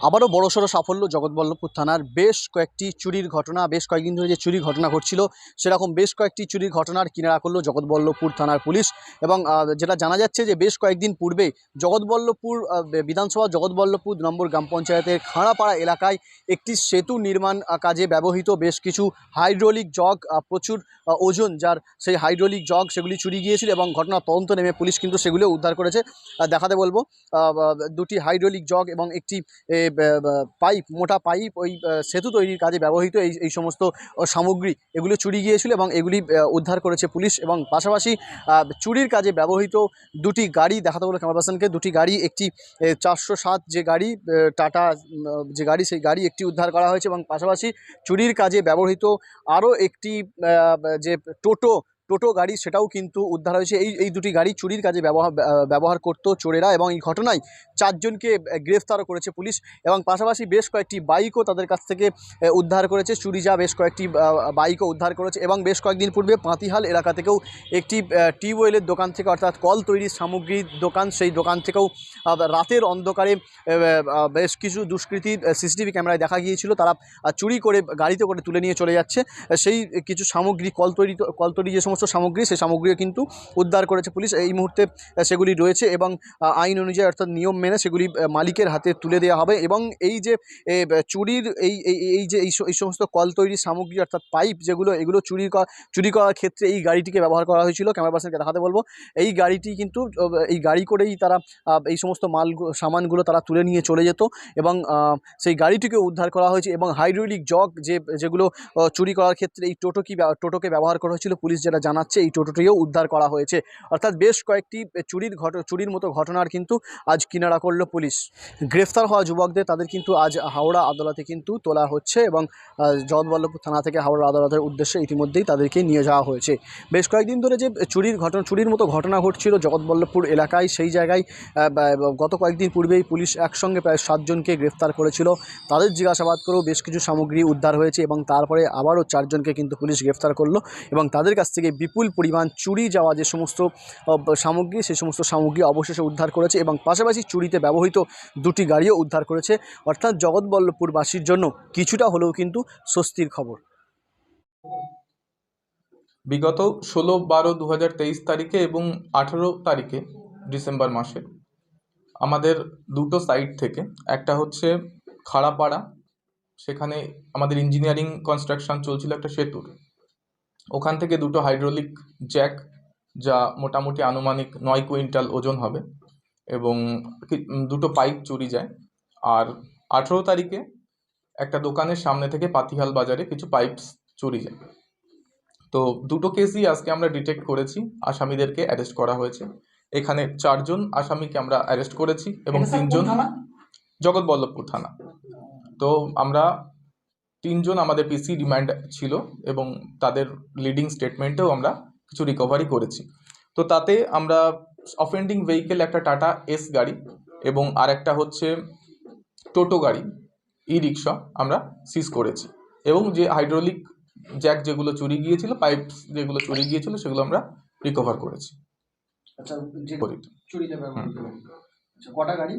আবারও বড়সড় সাফল্য জগৎবল্লভপুর থানার বেশ কয়েকটি চুরির ঘটনা, বেশ কয়েকদিন ধরে যে চুরির ঘটনা ঘটছিল, সেরকম বেশ কয়েকটি চুরির ঘটনার কিনারা করল জগৎবল্লভপুর থানার পুলিশ এবং যেটা জানা যাচ্ছে যে বেশ কয়েকদিন পূর্বে জগৎবল্লভপুর বিধানসভা জগৎবল্লভপুর নম্বর গ্রাম পঞ্চায়েতের খাঁড়াপাড়া এলাকায় একটি সেতু নির্মাণ কাজে ব্যবহৃত বেশ কিছু হাইড্রোলিক জগ প্রচুর ওজন যার সেই হাইড্রোলিক জগ সেগুলি চুরি গিয়েছিল এবং ঘটনার তদন্ত নেমে পুলিশ কিন্তু সেগুলো উদ্ধার করেছে। দেখাতে বলব দুটি হাইড্রোলিক জগ এবং একটি পাইপ, মোটা পাইপ, ওই সেতু তৈরির কাজে ব্যবহৃত এই এই সমস্ত সামগ্রী, এগুলো চুরি গিয়েছিল এবং এগুলি উদ্ধার করেছে পুলিশ এবং পাশাপাশি চুরির কাজে ব্যবহৃত দুটি গাড়ি দেখাতে বলো ক্যামেরা পার্সনকে, দুটি গাড়ি, একটি চারশো সাত যে গাড়ি টাটা যে গাড়ি, সেই গাড়ি একটি উদ্ধার করা হয়েছে এবং পাশাপাশি চুরির কাজে ব্যবহৃত আরও একটি যে টোটো টোটো গাড়ি সেটাও কিন্তু উদ্ধার হয়েছে। এই এই দুটি গাড়ি চুরির কাজে ব্যবহার ব্যবহার করতো চোরেরা এবং এই ঘটনায় চারজনকে গ্রেফতারও করেছে পুলিশ এবং পাশাপাশি বেশ কয়েকটি বাইকও তাদের কাছ থেকে উদ্ধার করেছে। চুরি যা বেশ কয়েকটি বাইকও উদ্ধার করেছে এবং বেশ কয়েকদিন পূর্বে পাঁতিহাল এলাকা থেকেও একটি টিউবওয়েলের দোকান থেকে অর্থাৎ কল তৈরির সামগ্রীর দোকান, সেই দোকান থেকেও রাতের অন্ধকারে বেশ কিছু দুষ্কৃতী সিসিটিভি ক্যামেরায় দেখা গিয়েছিল। তারা চুরি করে, গাড়িতে করে তুলে নিয়ে চলে যাচ্ছে। সেই কিছু সামগ্রী, কল তৈরি কল তৈরি যে সমস্ত সামগ্রী, সেই সামগ্রীও কিন্তু উদ্ধার করেছে পুলিশ। এই মুহূর্তে সেগুলি রয়েছে এবং আইন অনুযায়ী অর্থাৎ নিয়ম মেনে সেগুলি মালিকের হাতে তুলে দেওয়া হবে এবং এই যে চুরির এই এই যে, এই সমস্ত কল তৈরির সামগ্রী অর্থাৎ পাইপ যেগুলো, এগুলো চুরি চুরি করার ক্ষেত্রে এই গাড়িটিকে ব্যবহার করা হয়েছিল। ক্যামেরা পার্সনকে দেখাতে বলব, এই গাড়িটি কিন্তু এই গাড়ি করেই তারা এই সমস্ত মাল সামানগুলো তারা তুলে নিয়ে চলে যেত এবং সেই গাড়িটিকে উদ্ধার করা হয়েছে এবং হাইড্রোলিক জগ যে, যেগুলো চুরি করার ক্ষেত্রে এই টোটো কি টোটোকে ব্যবহার করা হয়েছিল। পুলিশ যেটা জানাচ্ছে, এই টোটোটিও উদ্ধার করা হয়েছে। অর্থাৎ বেশ কয়েকটি চুরির ঘট, চুরির মতো ঘটনার কিন্তু আজ কিনারা করল পুলিশ। গ্রেফতার হওয়া যুবকদের তাদের কিন্তু আজ হাওড়া আদালতে কিন্তু তোলা হচ্ছে এবং জগৎবল্লভপুর থানা থেকে হাওড়া আদালতের উদ্দেশ্যে ইতিমধ্যেই তাদেরকে নিয়ে যাওয়া হয়েছে। বেশ কয়েকদিন ধরে যে চুরির ঘটনা, চুরির মতো ঘটনা ঘটছিল জগৎবল্লভপুর এলাকায়, সেই জায়গায় গত কয়েকদিন পূর্বেই পুলিশ একসঙ্গে প্রায় সাতজনকে গ্রেফতার করেছিল। তাদের জিজ্ঞাসাবাদ করেও বেশ কিছু সামগ্রী উদ্ধার হয়েছে এবং তারপরে আবারও চারজনকে কিন্তু পুলিশ গ্রেফতার করল এবং তাদের কাছ থেকে বিপুল পরিমাণ চুরি যাওয়া যে সমস্ত সামগ্রী সেই সমস্ত সামগ্রী অবশেষে উদ্ধার করেছে এবং পাশাপাশি চুরিতে ব্যবহৃত দুটি গাড়িও উদ্ধার করেছে। অর্থাৎ জগৎবল্লভপুরবাসীর জন্য কিছুটা হলেও কিন্তু স্বস্তির খবর। বিগত ষোলো বারো দু তারিখে এবং আঠেরো তারিখে ডিসেম্বর মাসে আমাদের দুটো সাইট থেকে, একটা হচ্ছে খাড়াপাড়া, সেখানে আমাদের ইঞ্জিনিয়ারিং কনস্ট্রাকশন চলছিল একটা সেতুর। ওখান থেকে দুটো হাইড্রোলিক জ্যাক, যা মোটামুটি আনুমানিক নয় কুইন্টাল ওজন হবে। এবং দুটো পাইপ চুরি যায়। আর আঠেরো তারিখে একটা দোকানের সামনে থেকে পাতিহাল বাজারে কিছু পাইপস চুরি যায়। তো দুটো কেসই আজকে আমরা ডিটেক্ট করেছি আসামিদেরকে অ্যারেস্ট করা হয়েছে। এখানে চারজন আসামিকে আমরা অ্যারেস্ট করেছি এবং তিনজন? জগৎবল্লভপুর থানা। তো আমরা তিনজন আমাদের পিসি রিমান্ড ছিল এবং তাদের লিডিং স্টেটমেন্টেও আমরা কিছু রিকভারি করেছি। তো তাতে আমরা অফেন্ডিং ভেহিকেল একটা টাটা এস গাড়ি এবং আরেকটা হচ্ছে টোটো গাড়ি ই রিক্সা আমরা সিজ করেছি এবং যে হাইড্রোলিক জ্যাক যেগুলো চুরি গিয়েছিল পাইপ যেগুলো চুরি গিয়েছিল সেগুলো আমরা রিকভার করেছি। আচ্ছা আচ্ছা কটা গাড়ি?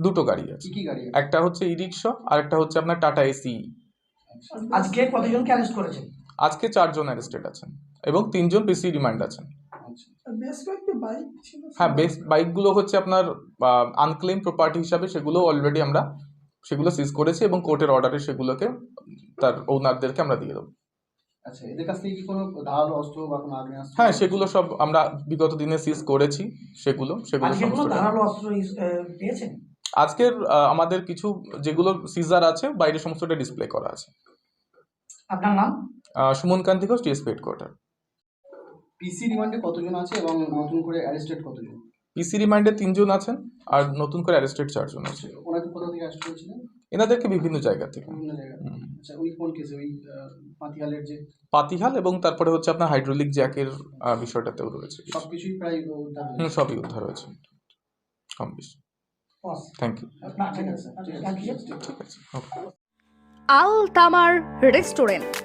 দুটো গাড়ি আছে। একটা হচ্ছে ই রিক্সা আর একটা হচ্ছে আপনার টাটা এসি আজকে কতজনকে অ্যারেস্ট করেছেন? আজকে চারজন অ্যারেস্টেড আছেন এবং তিনজন পিসি রিমান্ড আছেন। বেশ কয়েকটি বাইক ছিল হ্যাঁ বেস বাইকগুলো হচ্ছে আপনার আনক্লেম প্রপার্টি হিসাবে সেগুলো অলরেডি আমরা সেগুলো সিজ করেছি এবং কোর্টের অর্ডারে সেগুলোকে তার ওনারদেরকে আমরা দিয়ে দেবো। আচ্ছা এদের কাছ থেকে কি কোনো ধারালো অস্ত্র বা কোনো আগ্নেয়াস্ত্র? হ্যাঁ সেগুলো সব আমরা বিগত দিনে সিজ করেছি সেগুলো সেগুলো আজকে ধারালো অস্ত্র পেয়েছেন? আজকের আমাদের কিছু যেগুলো সিজার আছে বাইরে সমস্তটা ডিসপ্লে করা আছে। আপনার নাম? Suman Kanti Ghosh TSP headquarter PC রিমান্ডে কতজন আছে এবং নতুন করে অ্যারেস্টেড কতজন? পিসি রিমান্ডে তিনজন আছেন আর নতুন করে অ্যারেস্টেড চারজন আছে। ওনাকে কোথা থেকে অ্যারেস্ট করেছিলেন এনাদেরকে বিভিন্ন জায়গা থেকে। বিভিন্ন জায়গায় হুম। আচ্ছা ওই কোন কেসে ওই পাতিহালের যে পাতিহাল এবং তারপরে হচ্ছে আপনার হাইড্রোলিক জ্যাকের বিষয়টাতেও রয়েছে। সব কিছুই প্রায় উদ্ধার হয়েছে। সবই উদ্ধার হয়েছে। কম বেশি। থ্যাংক ইউ না ঠিক আছে থ্যাংক ইউ ঠিক আছে আল তামার রেস্টুরেন্ট।